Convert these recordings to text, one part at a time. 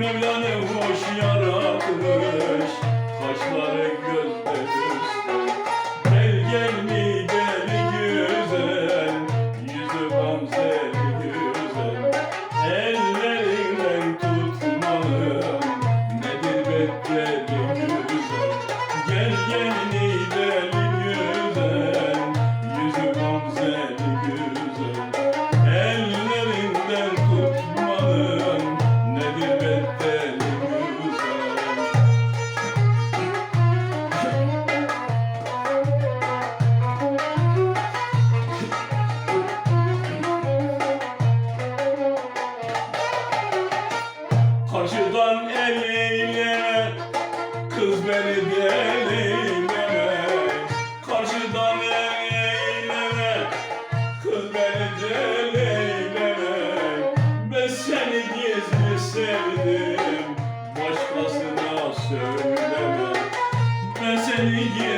Mevla ne hoş yaratmış Kaşları gözde Gel gel mi deli güzel Yüzü gamzeli güzel. Ellerinden tutmalım Nedir bekledi güzel Gel gel mi Karşıdan eliyle Kız beni deliyle Karşıdan eliyle Kız beni deliyle Ben seni gizli sevdim Başkasına söyleme Ben seni gizli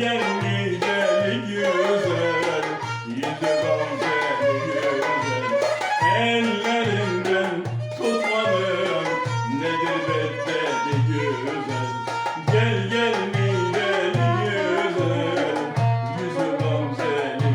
Gel gel nideli güzel Yüzü gamzeli güzel. Ellerinden tutmanın Nedir beddeli güzel? Gel gel nideli güzel. Yüzü gamzeli